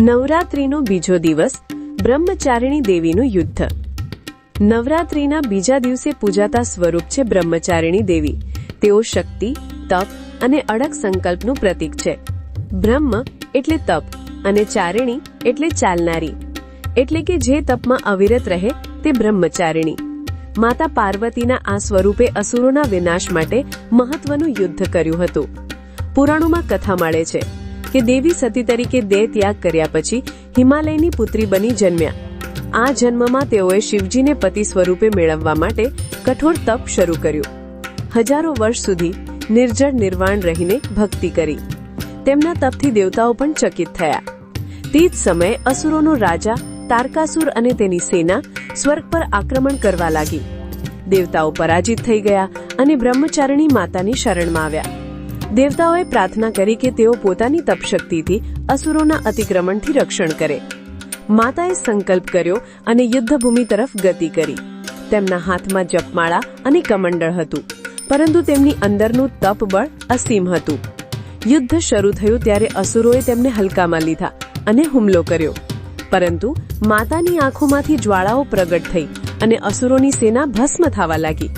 નવરાત્રીનો બીજો દિવસ બ્રહ્મચારિણી દેવીનું યુદ્ધ. નવરાત્રીના બીજા દિવસે પૂજાતા સ્વરૂપ છે બ્રહ્મચારિણી દેવી. તેઓ શક્તિ, તપ અને અડગ સંકલ્પનું પ્રતીક છે. બ્રહ્મ એટલે તપ અને ચારિણી એટલે ચાલનારી. એટલે કે જે તપમાં અવિરત રહે તે બ્રહ્મચારિણી. માતા પાર્વતીના આ સ્વરૂપે અસુરોના વિનાશ માટે મહત્વનું યુદ્ધ કર્યું હતું. પુરાણોમાં કથા મળે છે. કે દેવી સતી તરીકે દેહ ત્યાગ કર્યા પછી હિમાલયની પુત્રી બની જન્મ્યા. આ જન્મમાં તેઓએ શિવજીને પતિ સ્વરૂપે મેળવવા માટે કઠોર તપ શરૂ કર્યું. હજારો વર્ષ સુધી નિર્જળ નિર્વાણ રહીને ભક્તિ કરી. તેમના તપથી દેવતાઓ પણ ચકિત થયા. તે જ સમયે અસુરોનો રાજા તારકાસુર અને તેની સેના સ્વર્ગ પર આક્રમણ કરવા લાગી. દેવતાઓ પરાજિત થઈ ગયા અને બ્રહ્મચારિણી માતાની શરણમાં આવ્યા. દેવતાઓએ પ્રાર્થના કરી કે તેઓ પોતાની તપશક્તિથી અસુરોના અતિક્રમણથી રક્ષણ કરે. માતાએ સંકલ્પ કર્યો અને યુદ્ધભૂમિ તરફ ગતિ કરી. તેમના હાથમાં જપમાળા અને કમંડળ હતું, પરંતુ તેમની અંદરનું તપ બળ અસીમ હતું. યુદ્ધ શરૂ થયું ત્યારે અસુરોએ તેમને હલકામાં લીધા અને હુમલો કર્યો. પરંતુ માતાની આંખોમાંથી જ્વાળાઓ પ્રગટ થઈ અને અસુરોની સેના ભસ્મ થવા લાગી.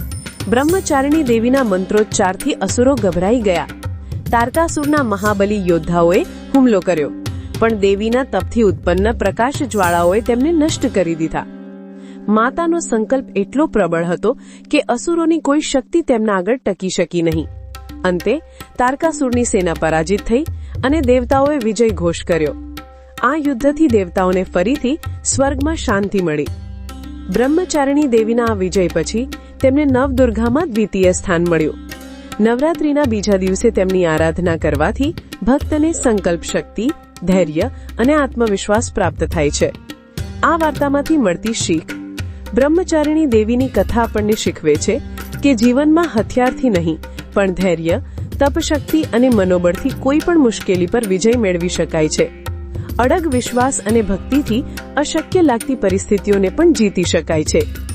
બ્રહ્મચારિણી દેવીના મંત્રોચ્ચારથી અસુરો ગભરાઈ ગયા. તારકાસુરના મહાબલી યોદ્ધાઓએ હુમલો કર્યો, પણ દેવીના તપથી ઉત્પન્ન પ્રકાશ જ્વાળાઓએ તેમને નષ્ટ કરી દીધા. માતાનો સંકલ્પ એટલો પ્રબળ હતો કે અસુરોની કોઈ શક્તિ તેમના આગળ ટકી શકી નહીં. અંતે તારકાસુરની સેના પરાજિત થઈ અને દેવતાઓએ વિજય ઘોષ કર્યો. આ યુદ્ધથી દેવતાઓને ફરીથી સ્વર્ગમાં શાંતિ મળી. બ્રહ્મચારિણી દેવીના આ વિજય પછી તેમને નવદુર્ગામાં દ્વિતીય સ્થાન મળ્યું. નવરાત્રીના બીજા દિવસે તેમની આરાધના કરવાથી ભક્તને સંકલ્પ શક્તિ, ધૈર્ય અને આત્મવિશ્વાસ પ્રાપ્ત થાય છે. આ વાર્તામાંથી મળતી શીખ, બ્રહ્મચારિણી દેવીની કથા આપણને શીખવે છે કે જીવનમાં હથિયારથી નહીં, પણ ધૈર્ય, તપશક્તિ અને મનોબળથી કોઈ પણ મુશ્કેલી પર વિજય મેળવી શકાય છે. અડગ વિશ્વાસ અને ભક્તિથી અશક્ય લાગતી પરિસ્થિતિઓને પણ જીતી શકાય છે.